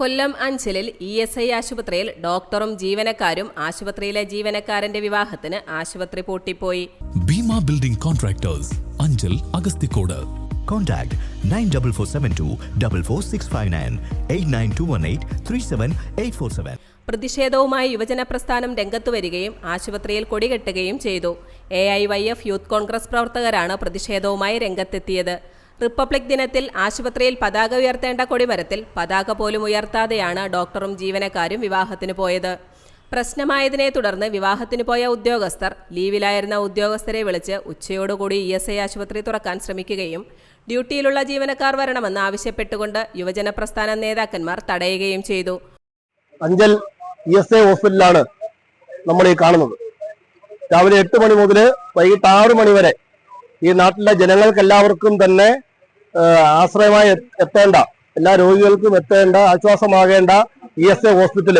കൊല്ലം അഞ്ചലിൽ E S I ആശുപത്രിയിൽ ഡോക്ടറും ജീവനക്കാരും ആശുപത്രിയിലെ ജീവനക്കാരന്റെ വിവാഹത്തിന് ആശുപത്രി പൂട്ടിപ്പോയി. Bhima building contractors Anchal Agasthikode. Contact 94472 44659 89218 37847. പ്രതിഷേധവുമായി യുവജന പ്രസ്ഥാനം രംഗത്തു വരികയും ആശുപത്രിയിൽ കൊടികെട്ടുകയും ചെയ്തു. A I Y F youth Congress പ്രവർത്തകരാണ് പ്രതിഷേധവുമായി രംഗത്തെത്തിയത്. റിപ്പബ്ലിക് ദിനത്തിൽ ആശുപത്രിയിൽ പതാക ഉയർത്തേണ്ട കൊടിമരത്തിൽ പതാക പോലും ഉയർത്താതെയാണ് ഡോക്ടറും ജീവനക്കാരും വിവാഹത്തിന് പോയത്. പ്രശ്നമായതിനെ തുടർന്ന് വിവാഹത്തിന് പോയ ഉദ്യോഗസ്ഥർ ലീവിലായിരുന്ന ഉദ്യോഗസ്ഥരെ വിളിച്ച് ഉച്ചയോടുകൂടി ഇ എസ് ഐ ആശുപത്രി തുറക്കാൻ ശ്രമിക്കുകയും ഡ്യൂട്ടിയിലുള്ള ജീവനക്കാർ വരണമെന്ന് ആവശ്യപ്പെട്ടുകൊണ്ട് യുവജന പ്രസ്ഥാന നേതാക്കന്മാർ തടയുകയും ചെയ്തു. അഞ്ചൽ ഇ എസ് ഐ ഹോസ്പിറ്റലാണ് നമ്മൾ ഈ കാണുന്നത്. രാവിലെ എട്ട് മണി മുതൽ വൈകിട്ട് ആറ് മണി വരെ ഈ നാട്ടിലെ ജനങ്ങൾക്ക് എല്ലാവർക്കും തന്നെ ആശ്രയമായി എത്തേണ്ട എല്ലാ രോഗികൾക്കും എത്തേണ്ട ആശ്വാസമാകേണ്ട ഇ എസ് എ ഹോസ്പിറ്റൽ.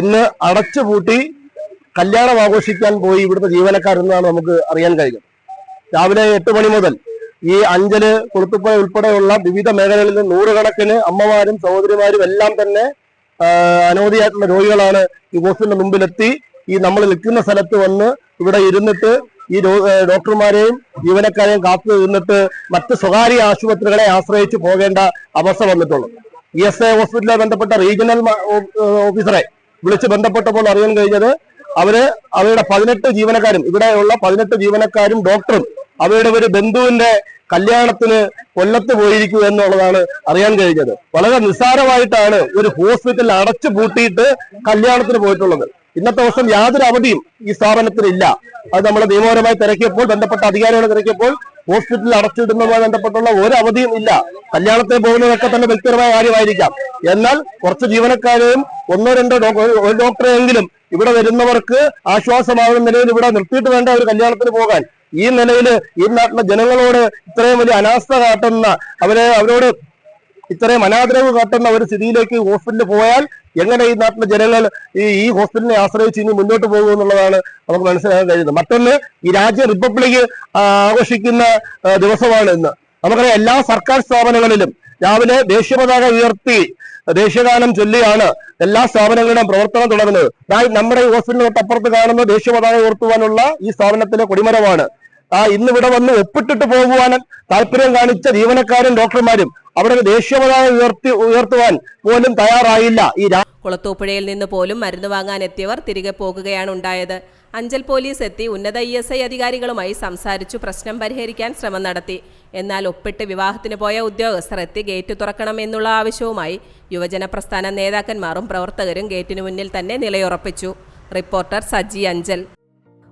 ഇന്ന് അടച്ചുപൂട്ടി കല്യാണം ആഘോഷിക്കാൻ പോയി ഇവിടുത്തെ ജീവനക്കാരെന്നാണ് നമുക്ക് അറിയാൻ കഴിയുന്നത്. രാവിലെ എട്ട് മണി മുതൽ ഈ അഞ്ചൽ കൊളുത്തുപ്പുഴ ഉൾപ്പെടെയുള്ള വിവിധ മേഖലകളിൽ നിന്ന് നൂറുകണക്കിന് അമ്മമാരും സഹോദരിമാരും എല്ലാം തന്നെ അനവധിയായിട്ടുള്ള രോഗികളാണ് ഈ ഹോസ്പിറ്റലിന്റെ മുമ്പിലെത്തി. ഈ നമ്മൾ നിൽക്കുന്ന സ്ഥലത്ത് വന്ന് ഇവിടെ ഇരുന്നിട്ട് ഈ ഡോക്ടർമാരെയും ജീവനക്കാരെയും കാത്തു നിന്നിട്ട് മറ്റ് സ്വകാര്യ ആശുപത്രികളെ ആശ്രയിച്ചു പോകേണ്ട അവസ്ഥ വന്നിട്ടുള്ളൂ. ഇ എസ് എ ഹോസ്പിറ്റലിലെ ബന്ധപ്പെട്ട റീജിയണൽ ഓഫീസറെ വിളിച്ച് ബന്ധപ്പെട്ടപ്പോൾ അറിയാൻ കഴിഞ്ഞത് അവർ അവരുടെ പതിനെട്ട് ജീവനക്കാരും ഇവിടെയുള്ള പതിനെട്ട് ജീവനക്കാരും ഡോക്ടറും അവരുടെ ഒരു ബന്ധുവിന്റെ കല്യാണത്തിന് കൊല്ലത്ത് പോയിരിക്കുക എന്നുള്ളതാണ് അറിയാൻ കഴിഞ്ഞത്. വളരെ നിസ്സാരമായിട്ടാണ് ഒരു ഹോസ്പിറ്റൽ അടച്ചു പൂട്ടിയിട്ട് കല്യാണത്തിന് പോയിട്ടുള്ളത്. ഇന്നത്തെ ദിവസം യാതൊരു അവധിയും ഈ സ്ഥാപനത്തിനില്ല. അത് നമ്മൾ നിയമപരമായി തിരക്കിയപ്പോൾ ബന്ധപ്പെട്ട അധികാരികളെ തിരക്കിയപ്പോൾ ഹോസ്പിറ്റലിൽ അടച്ചിടുന്നതുമായി ബന്ധപ്പെട്ടുള്ള ഒരു അവധിയും ഇല്ല. കല്യാണത്തെ പോകുന്നതൊക്കെ തന്നെ വ്യക്തിപരമായ കാര്യമായിരിക്കാം. എന്നാൽ കുറച്ച് ജീവനക്കാരെയും ഒന്നോ രണ്ടോ ഒരു- ഡോക്ടറെങ്കിലും ഇവിടെ വരുന്നവർക്ക് ആശ്വാസമാകുന്ന നിലയിൽ ഇവിടെ നിർത്തിയിട്ട് വേണ്ട ഒരു കല്യാണത്തിന് പോകാൻ. ഈ നിലയിൽ ഈ നാട്ടിലെ ജനങ്ങളോട് ഇത്രയും വലിയ അനാസ്ഥ കാട്ടുന്ന അവരെ അവരോട് ഇത്രയും അനാദരവ് കാട്ടുന്ന ഒരു സ്ഥിതിയിലേക്ക് ഹോസ്പിറ്റലിൽ പോയാൽ എങ്ങനെ ഈ നാട്ടിലെ ജനങ്ങൾ ഈ ഈ ഹോസ്പിറ്റലിനെ ആശ്രയിച്ച് ഇനി മുന്നോട്ട് പോകും എന്നുള്ളതാണ് നമുക്ക് മനസ്സിലാക്കാൻ കഴിയുന്നത്. മറ്റൊന്ന് ഈ രാജ്യ റിപ്പബ്ലിക് ആഘോഷിക്കുന്ന ദിവസമാണ് ഇന്ന്. നമുക്കറിയാം എല്ലാ സർക്കാർ സ്ഥാപനങ്ങളിലും രാവിലെ ദേശീയ പതാക ഉയർത്തി ദേശീയഗാനം ചൊല്ലിയാണ് എല്ലാ സ്ഥാപനങ്ങളുടെയും പ്രവർത്തനം തുടങ്ങുന്നത്. നമ്മുടെ ഹോസ്പിറ്റലിന് തൊട്ടപ്പുറത്ത് കാണുന്ന ദേശീയ പതാക ഉയർത്തുവാനുള്ള ഈ സ്ഥാപനത്തിലെ കൊടിമരമാണ്. ആ ഇന്ന് ഇവിടെ വന്ന് ഒപ്പിട്ടിട്ട് പോകുവാൻ താല്പര്യം കാണിച്ച ജീവനക്കാരും ഡോക്ടർമാരും അവിടെ ഒരു ദേശീയ ഉയർത്തി ഉയർത്തുവാൻ പോലും തയ്യാറായില്ല. ഈ കുളത്തൂപ്പുഴയിൽ നിന്ന് പോലും മരുന്ന് വാങ്ങാൻ എത്തിയവർ തിരികെ പോകുകയാണ് ഉണ്ടായത്. അഞ്ചൽ പോലീസ് എത്തി ഉന്നത ഇ എസ് ഐ അധികാരികളുമായി സംസാരിച്ചു പ്രശ്നം പരിഹരിക്കാൻ ശ്രമം നടത്തി. എന്നാൽ ഒപ്പിട്ട് വിവാഹത്തിന് പോയ ഉദ്യോഗസ്ഥർ എത്തി ഗേറ്റ് തുറക്കണം എന്നുള്ള ആവശ്യവുമായി യുവജന പ്രസ്ഥാന നേതാക്കന്മാരും പ്രവർത്തകരും ഗേറ്റിനു മുന്നിൽ തന്നെ നിലയുറപ്പിച്ചു. റിപ്പോർട്ടർ സജി അഞ്ചൽ.